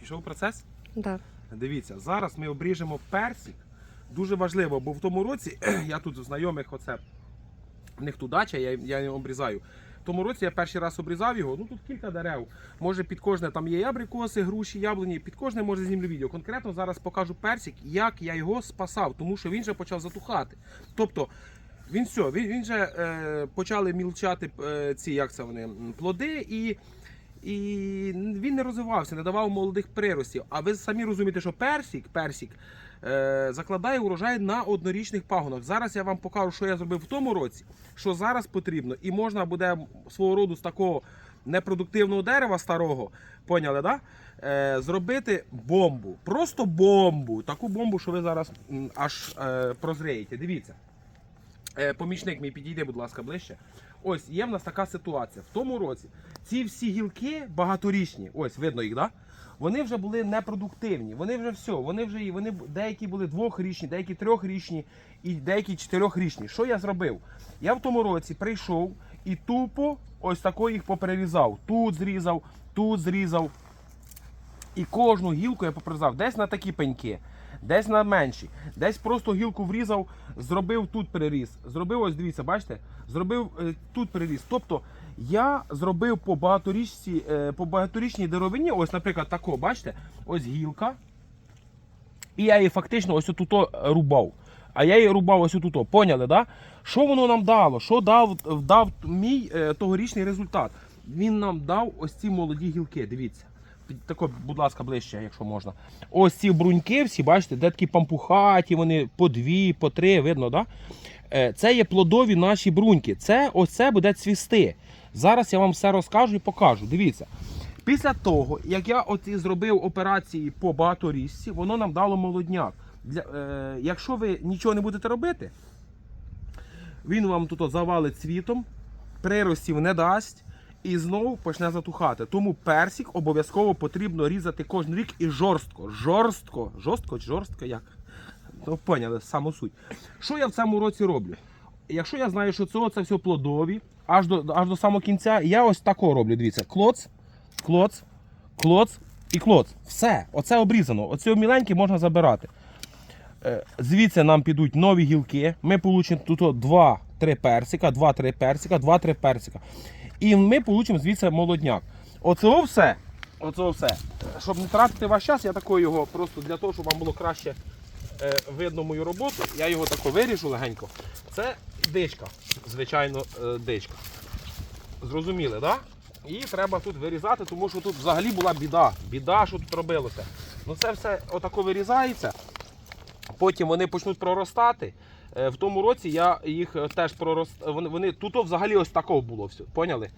Пішов процес? Да. Дивіться, зараз ми обріжемо персик. Дуже важливо, бо в тому році я тут у знайомих оце. В них тут дача, я, я його обрізаю. В тому році я перший раз обрізав його. Ну тут кілька дерев. Може під кожне там є абрикоси, груші, яблуні. Під кожне може знімлю відео. Конкретно зараз покажу персик, як я його спасав, тому що він вже почав затухати. Тобто. Він все, він, він же е, почали мілчати е, ці, як це вони, плоди, і, і він не розвивався, не давав молодих приростів. А ви самі розумієте, що персик, персик е, закладає урожай на однорічних пагонах. Зараз я вам покажу, що я зробив в тому році, що зараз потрібно, і можна буде свого роду з такого непродуктивного дерева старого, поняли, да? Е, зробити бомбу. Просто бомбу. Таку бомбу, що ви зараз аж е, прозрієте. Дивіться. Е, помічник мій підійди, будь ласка, ближче. Ось є в нас така ситуація. В тому році ці всі гілки багаторічні, ось видно їх, да? Вони вже були непродуктивні. Вони вже все, вони вже вони деякі були двохрічні, деякі трьохрічні і деякі чотирьохрічні. Що я зробив? Я в тому році прийшов і тупо ось тако їх поперерізав. Тут зрізав, тут зрізав. І кожну гілку я попризав десь на такі пеньки, десь на менші, десь просто гілку врізав, зробив тут переріз. Зробив, ось дивіться, бачите, зробив е, тут переріз. Тобто я зробив по багаторічці, е, по багаторічній деревині, ось, наприклад, тако, бачите, ось гілка. І я її фактично ось отуто рубав. А я її рубав ось отуто. Поняли, да? Що воно нам дало? Що дав, дав мій е, тогорічний результат? Він нам дав ось ці молоді гілки. Дивіться. Тако, будь ласка, ближче, якщо можна. Ось ці бруньки, всі, бачите, де такі пампухаті, вони по дві, по три, видно, да? Е, Це є плодові наші бруньки. Це ось це буде цвісти. Зараз я вам все розкажу і покажу. Дивіться. Після того, як я оці зробив операції по багаторічці, воно нам дало молодняк. Для, е, якщо ви нічого не будете робити, він вам тут завалить цвітом, приростів не дасть і знову почне затухати. Тому персик обов'язково потрібно різати кожен рік і жорстко. Жорстко. Жорстко жорстко як? Ну, поняли, саму суть. Що я в цьому році роблю? Якщо я знаю, що це, це все плодові, аж до, аж до самого кінця, я ось тако роблю. Дивіться, клоц, клоц, клоц і клоц. Все, оце обрізано. Оце міленьке можна забирати. Е, Звідси нам підуть нові гілки. Ми получимо тут 2-3 персика, 2-3 персика, 2-3 персика. І ми получимо звідси молодняк. Оце все. Оце все. Щоб не тратити ваш час, я такою його просто для того, щоб вам було краще е, видно мою роботу, я його тако виріжу легенько. Це дичка, звичайно, е, дичка. Зрозуміли, так? Да? І треба тут вирізати, тому що тут взагалі була біда. Біда, що тут робилося. Ну це все отако вирізається. Потім вони почнуть проростати. Е, В тому році я їх е, теж пророст... Вони, вони тут взагалі ось такого було все. Поняли?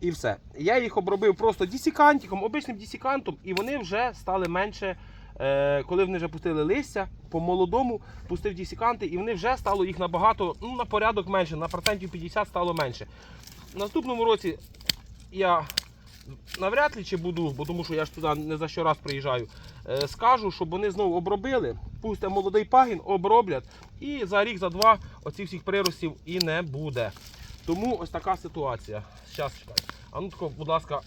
І все. Я їх обробив просто дісікантиком, обичним дісікантом, і вони вже стали менше. Е, коли вони вже пустили листя, по молодому пустив дісіканти, і вони вже стало їх набагато, ну, на порядок менше, на процентів 50 стало менше. В наступному році я навряд ли чи буду, бо тому що я ж туди не за що раз приїжджаю. Е, скажу, щоб вони знову обробили, пустять молодий пагін, оброблять, і за рік, за два оцих всіх приростів і не буде. Тому ось така ситуація. Зараз чекай. А ну тако, будь ласка,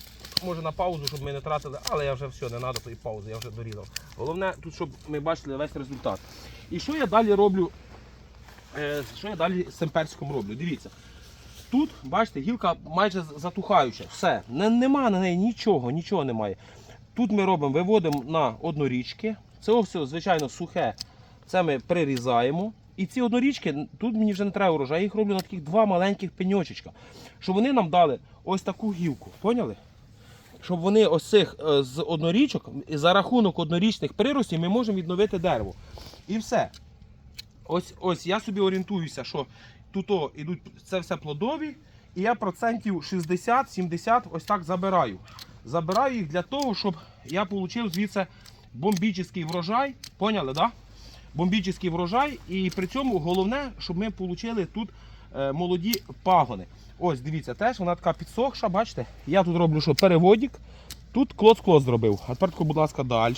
може на паузу, щоб ми не тратили, але я вже все, не треба тої паузи, я вже дорізав. Головне тут, щоб ми бачили весь результат. І що я далі роблю? Е, що я далі з цим персиком роблю? Дивіться. Тут, бачите, гілка майже затухаюча. Все. Не, нема на неї нічого, нічого немає. Тут ми робимо, виводимо на однорічки. Це все, звичайно, сухе. Це ми прирізаємо. І ці однорічки, тут мені вже не треба урожай, я їх роблю на таких два маленьких пеньочечка. Щоб вони нам дали ось таку гілку. Поняли? Щоб вони ось цих е, з однорічок, за рахунок однорічних приростів ми можемо відновити дерево. І все. Ось, ось я собі орієнтуюся, що тут ідуть це все плодові, і я процентів 60-70 ось так забираю. Забираю їх для того, щоб я отримав звідси бомбічний врожай. Поняли, да? Бомбічний врожай. І при цьому головне, щоб ми отримали тут е, молоді пагони. Ось, дивіться, теж вона така підсохша, бачите? Я тут роблю що переводик. Тут клоц-клоц зробив. А тепер, будь ласка, далі.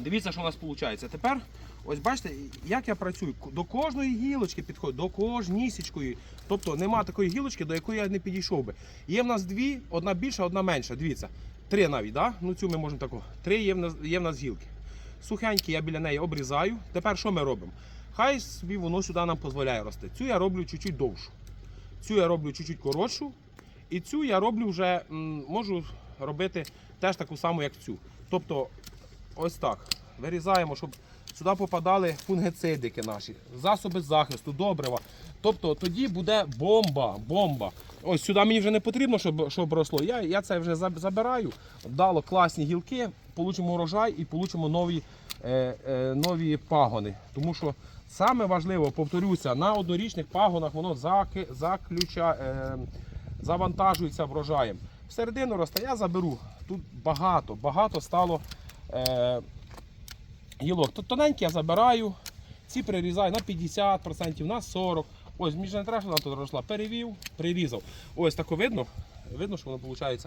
Дивіться, що у нас виходить. Тепер, ось бачите, як я працюю. До кожної гілочки підходжу, до кожнісічкої. Тобто нема такої гілочки, до якої я не підійшов би. Є в нас дві, одна більша, одна менша. Дивіться. Три навіть, да? ну цю ми можемо тако. Три є в нас, є в нас гілки. Сухенькі я біля неї обрізаю. Тепер що ми робимо? Хай собі воно сюди нам дозволяє рости. Цю я роблю чуть-чуть довшу. Цю я роблю чуть-чуть коротшу. І цю я роблю вже, можу робити теж таку саму, як цю. Тобто, ось так. Вирізаємо, щоб сюди попадали фунгицидики наші, засоби захисту, добрива. Тобто тоді буде бомба, бомба. Ось сюди мені вже не потрібно, щоб, щоб росло. Я, я це вже забираю. Дало класні гілки, получимо урожай і получимо нові, е, е, нові пагони. Тому що саме важливо, повторюся, на однорічних пагонах воно заки, заключа, е, завантажується врожаєм. Всередину росте я заберу. Тут багато, багато стало е, гілок. Тут тоненькі я забираю, ці прирізаю на 50%, на 40%. Ось між не треба, вона тут росла. Перевів, прирізав. Ось тако видно. Видно, що воно виходить.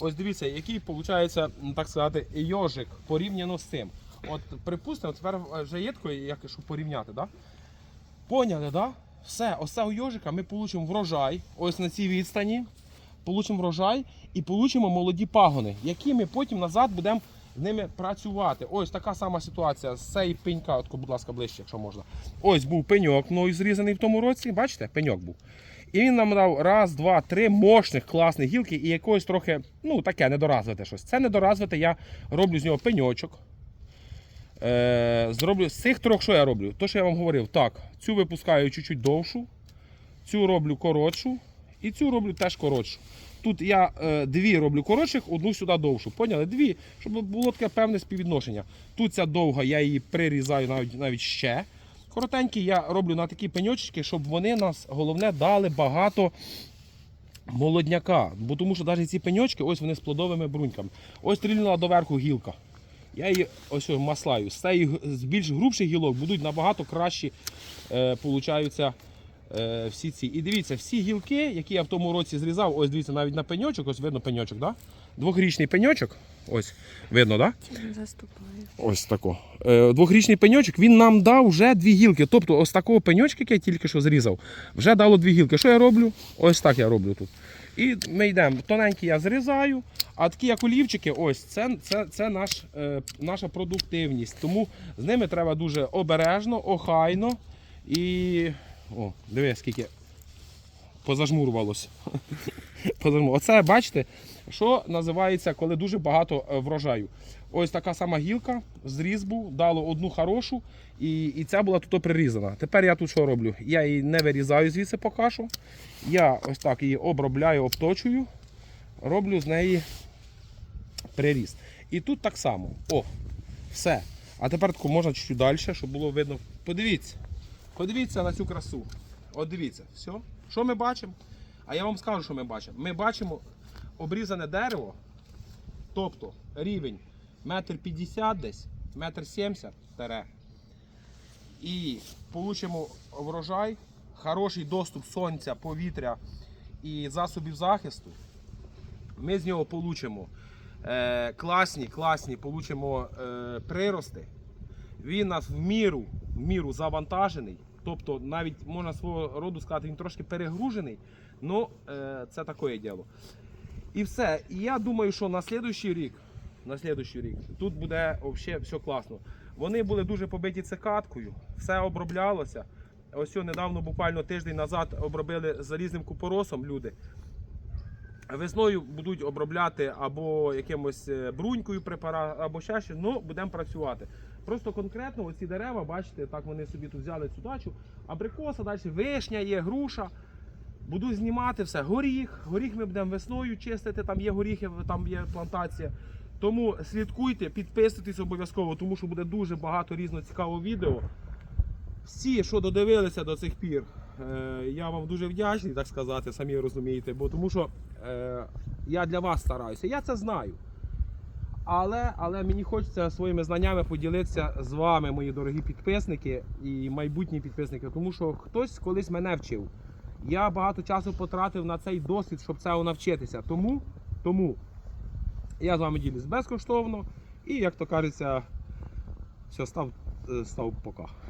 Ось дивіться, який виходить, так сказати, йожик порівняно з цим. От, припустимо, тепер вже є таке, як щоб порівняти, да? Поняли, да? Все, ось цього йожика ми получимо врожай, ось на цій відстані. Получимо врожай і получимо молоді пагони, які ми потім назад будемо з ними працювати. Ось така сама ситуація з цієї пенька, от, будь ласка, ближче, якщо можна. Ось був пеньок мною зрізаний в тому році. Бачите, пеньок був. І він нам дав раз, два, три мощних, класних гілки і якогось трохи, ну таке, недоразвите щось. Це недоразвите, я роблю з нього пеньочок. Е, зроблю з цих трьох, що я роблю? То, що я вам говорив, так, цю випускаю чуть-чуть довшу, цю роблю коротшу і цю роблю теж коротшу. Тут я е, дві роблю коротших, одну сюди довшу. Поняли? Дві, щоб було таке певне співвідношення. Тут ця довга, я її прирізаю навіть, навіть ще. Коротенькі я роблю на такі пеньочки, щоб вони нас, головне, дали багато молодняка. Бо тому що навіть ці пеньочки, ось вони з плодовими бруньками. Ось стрільнула доверху гілка. Я її ось маслаю. З, цієї з більш грубших гілок будуть набагато кращі е, получаються, всі ці. І дивіться, всі гілки, які я в тому році зрізав, ось дивіться, навіть на пеньочок, ось видно пеньочок, да? Двохрічний пеньочок. Ось, видно? Да? Ось тако. Е, двохрічний пеньочок, він нам дав вже дві гілки. Тобто, ось такого пеньочка, який я тільки що зрізав, вже дало дві гілки. Що я роблю? Ось так я роблю тут. І ми йдемо. Тоненькі я зрізаю, а такі як олівчики, ось це, це, це наш, е, наша продуктивність. Тому з ними треба дуже обережно, охайно і. О, диви, скільки позажмурувалося. Позажмур- Оце бачите, що називається, коли дуже багато е, врожаю. Ось така сама гілка, зріз був, дало одну хорошу, і, і ця була тут прирізана. Тепер я тут що роблю? Я її не вирізаю звідси поки що. Я ось так її обробляю, обточую, роблю з неї приріз. І тут так само. О, все. А тепер можна чуть-чуть далі, щоб було видно. Подивіться. Подивіться на цю красу. От дивіться, все. Що ми бачимо? А я вам скажу, що ми бачимо. Ми бачимо обрізане дерево, тобто рівень метр п'ятдесят десь, метр сімдесят тере. І получимо врожай, хороший доступ сонця, повітря і засобів захисту. Ми з нього получимо е, класні, класні получимо е, прирости. Він нас в міру, міру завантажений. Тобто, навіть можна свого роду сказати, він трошки перегружений. Ну, е, це таке діло. І все. І я думаю, що на слідуючий рік, на слідуючий рік тут буде взагалі все класно. Вони були дуже побиті цикаткою, все оброблялося. Ось недавно, буквально тиждень назад, обробили залізним купоросом люди. Весною будуть обробляти або якимось е, брунькою препарат, або ще щось, ну будемо працювати. Просто конкретно оці дерева, бачите, так вони собі тут взяли цю дачу. Абрикоса, далі вишня є, груша. Буду знімати все. Горіх. Горіх ми будемо весною чистити, там є горіхи, там є плантація. Тому слідкуйте, підписуйтесь обов'язково, тому що буде дуже багато різного цікавого відео. Всі, що додивилися до цих пір, е, я вам дуже вдячний, так сказати, самі розумієте, бо тому що е, я для вас стараюся. Я це знаю. Але, але мені хочеться своїми знаннями поділитися з вами, мої дорогі підписники і майбутні підписники, тому що хтось колись мене вчив. Я багато часу потратив на цей досвід, щоб цього навчитися. Тому, тому я з вами ділюсь безкоштовно і, як то кажеться, все, став, е, став пока.